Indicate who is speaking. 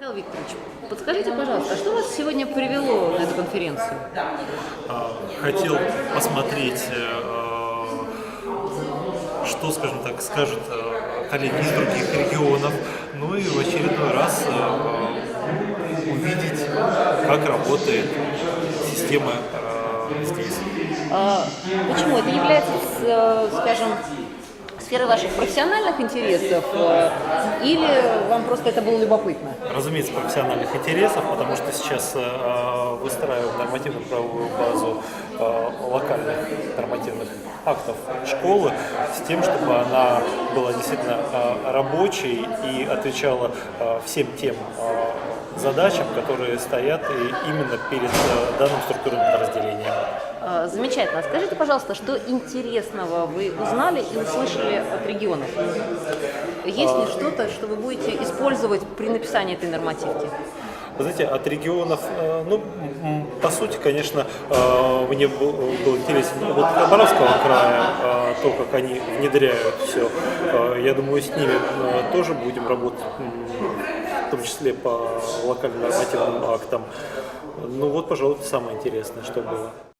Speaker 1: Михаил Викторович, подскажите, пожалуйста, а что вас сегодня привело на эту конференцию?
Speaker 2: А, хотел посмотреть, э, что, скажем так, скажут э, коллеги из других регионов, ну и в очередной раз э, увидеть, как работает система здесь.
Speaker 1: А, почему? Это является, скажем, сферой ваших профессиональных интересов э, или вам просто это было любопытно?
Speaker 2: Разумеется, профессиональных интересов, потому что сейчас э, выстраиваем нормативно-правовую базу э, локальных нормативных актов школы с тем, чтобы она была действительно э, рабочей и отвечала э, всем тем э, задачам, которые стоят именно перед э, данным структурным подразделением.
Speaker 1: А, Замечательно. Скажите, пожалуйста, что интересного вы узнали и услышали от регионов? Есть ли что-то, что вы будете использовать при написании этой нормативки?
Speaker 2: Вы знаете, от регионов, э, ну, по сути, конечно, э, мне был, интересен вот Хабаровского края, э, то, как они внедряют все. Я думаю, с ними э, тоже будем работать, в том числе по локальным нормативным актам. Ну вот, пожалуй, самое интересное, что было.